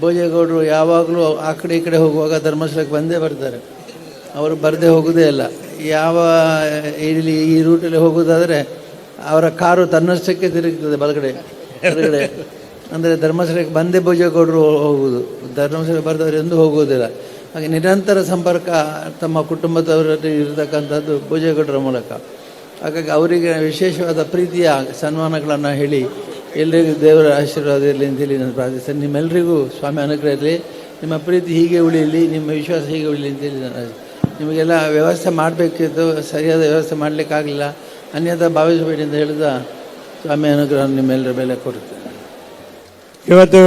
ಭೋಜೇಗೌಡರು ಯಾವಾಗಲೂ ಆ ಕಡೆ ಈ ಕಡೆ ಹೋಗುವಾಗ ಧರ್ಮಸ್ಥಳಕ್ಕೆ ಬಂದೇ ಬರ್ತಾರೆ. ಅವರು ಬರದೇ ಹೋಗೋದೇ ಇಲ್ಲ. ಯಾವ ಇಲ್ಲಿ ಈ ರೂಟಲ್ಲಿ ಹೋಗೋದಾದರೆ ಅವರ ಕಾರು ತನ್ನಷ್ಟಕ್ಕೆ ತಿರುಗ್ತದೆ ಬಲಗಡೆ ಹೊರಗಡೆ ಅಂದರೆ ಧರ್ಮಸ್ಥಳಕ್ಕೆ ಬಂದೇ ಭೋಜೇಗೌಡರು ಹೋಗುವುದು. ಧರ್ಮಸ್ಥಳಕ್ಕೆ ಬರೆದವರು ಎಂದೂ ಹೋಗುವುದಿಲ್ಲ. ಹಾಗೆ ನಿರಂತರ ಸಂಪರ್ಕ ತಮ್ಮ ಕುಟುಂಬದವರ ಇರತಕ್ಕಂಥದ್ದು ಭೋಜೇಗೌಡರ ಮೂಲಕ. ಹಾಗಾಗಿ ಅವರಿಗೆ ವಿಶೇಷವಾದ ಪ್ರೀತಿಯ ಸನ್ಮಾನಗಳನ್ನು ಹೇಳಿ ಎಲ್ಲರಿಗೂ ದೇವರ ಆಶೀರ್ವಾದ ಇರಲಿ ಅಂತೇಳಿ ನಾನು ಪ್ರಾರ್ಥಿಸ್ತೇನೆ. ನಿಮ್ಮೆಲ್ಲರಿಗೂ ಸ್ವಾಮಿ ಅನುಗ್ರಹ ಇರಲಿ. ನಿಮ್ಮ ಪ್ರೀತಿ ಹೀಗೆ ಉಳಿಯಲಿ, ನಿಮ್ಮ ವಿಶ್ವಾಸ ಹೀಗೆ ಉಳಿಯಲಿ ಅಂತೇಳಿ ನಾನು ನಿಮಗೆಲ್ಲ ವ್ಯವಸ್ಥೆ ಮಾಡಬೇಕಿತ್ತು, ಸರಿಯಾದ ವ್ಯವಸ್ಥೆ ಮಾಡಲಿಕ್ಕಾಗಲಿಲ್ಲ. ಅನ್ಯದ ಭಾವಿಸಬೇಡಿ ಅಂತ ಹೇಳಿದ ಸ್ವಾಮಿ ಅನುಗ್ರಹ ನಿಮ್ಮೆಲ್ಲರ ಮೇಲೆ ಕೊಡುತ್ತೇನೆ. ಇವತ್ತು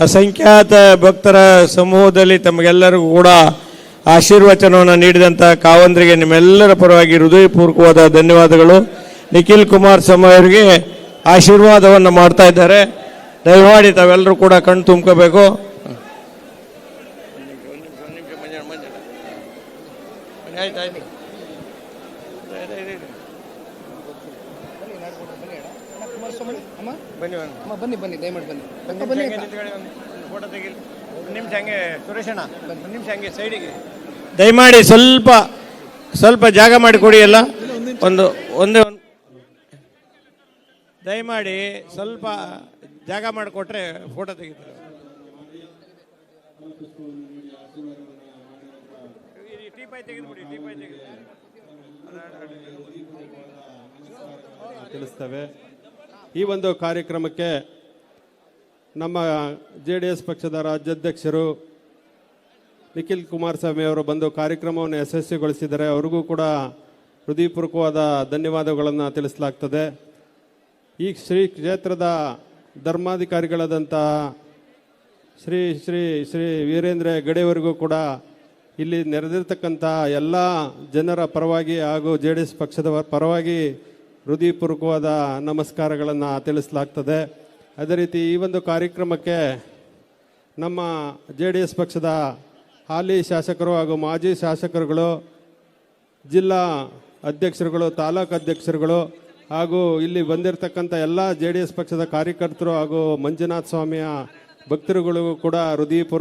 ಅಸಂಖ್ಯಾತ ಭಕ್ತರ ಸಮೂಹದಲ್ಲಿ ತಮಗೆಲ್ಲರಿಗೂ ಕೂಡ ಆಶೀರ್ವಚನವನ್ನು ನೀಡಿದಂಥ ಕಾವಂದ್ರಿಗೆ ನಿಮ್ಮೆಲ್ಲರ ಪರವಾಗಿ ಹೃದಯಪೂರ್ವಕವಾದ ಧನ್ಯವಾದಗಳು. ನಿಖಿಲ್ ಕುಮಾರ್ ಸಮ ಅವರಿಗೆ ಆಶೀರ್ವಾದವನ್ನು ಮಾಡ್ತಾ ಇದ್ದಾರೆ ದಯಮಾಡಿ ತಾವೆಲ್ಲರೂ ಕೂಡ ಕಣ್ ತುಂಬ್ಕೋಬೇಕು ದಯಮಾಡಿ ಬನ್ನಿ ಅಕ್ಕ ಬನ್ನಿ ಅಕ್ಕ. ದಯಮಾಡಿ ಸ್ವಲ್ಪ ಸ್ವಲ್ಪ ಜಾಗ ಮಾಡಿ ಕೊಡಿ ಎಲ್ಲ ಒಂದೇ, ಒಂದು ದಯಮಾಡಿ ಸ್ವಲ್ಪ ಜಾಗ ಮಾಡಿಕೊಟ್ರೆ ಫೋಟೋ ತೆಗಿತಾರೆ. ತಿಳಿಸ್ತೇವೆ. ಈ ಒಂದು ಕಾರ್ಯಕ್ರಮಕ್ಕೆ ನಮ್ಮ ಜೆ ಡಿ ಎಸ್ ಪಕ್ಷದ ರಾಜ್ಯಾಧ್ಯಕ್ಷರು ನಿಖಿಲ್ ಕುಮಾರಸ್ವಾಮಿ ಅವರು ಬಂದು ಕಾರ್ಯಕ್ರಮವನ್ನು ಯಶಸ್ವಿಗೊಳಿಸಿದರೆ ಅವರಿಗೂ ಕೂಡ ಹೃದಯಪೂರ್ವಕವಾದ ಧನ್ಯವಾದಗಳನ್ನು ತಿಳಿಸಲಾಗ್ತದೆ. ಈ ಶ್ರೀ ಕ್ಷೇತ್ರದ ಧರ್ಮಾಧಿಕಾರಿಗಳಾದಂತಹ ಶ್ರೀ ಶ್ರೀ ಶ್ರೀ ವೀರೇಂದ್ರ ಗಡೆಯವರಿಗೂ ಕೂಡ ಇಲ್ಲಿ ನೆರೆದಿರ್ತಕ್ಕಂಥ ಎಲ್ಲ ಜನರ ಪರವಾಗಿ ಹಾಗೂ ಜೆ ಡಿ ಎಸ್ ಪಕ್ಷದ ಪರವಾಗಿ ಹೃದಯಪೂರ್ವಕವಾದ ನಮಸ್ಕಾರಗಳನ್ನು ತಿಳಿಸಲಾಗ್ತದೆ. ಅದೇ ರೀತಿ ಈ ಒಂದು ಕಾರ್ಯಕ್ರಮಕ್ಕೆ ನಮ್ಮ ಜೆ ಡಿ ಎಸ್ ಪಕ್ಷದ ಹಾಲಿ ಶಾಸಕರು ಹಾಗೂ ಮಾಜಿ ಶಾಸಕರುಗಳು, ಜಿಲ್ಲಾ ಅಧ್ಯಕ್ಷರುಗಳು, ತಾಲೂಕು ಅಧ್ಯಕ್ಷರುಗಳು ಹಾಗೂ ಇಲ್ಲಿ ಬಂದಿರತಕ್ಕಂಥ ಎಲ್ಲ ಜೆ ಪಕ್ಷದ ಕಾರ್ಯಕರ್ತರು ಹಾಗೂ ಮಂಜುನಾಥ ಸ್ವಾಮಿಯ ಭಕ್ತರುಗಳಿಗೂ ಕೂಡ ಹೃದಯಪೂರ್ವಕ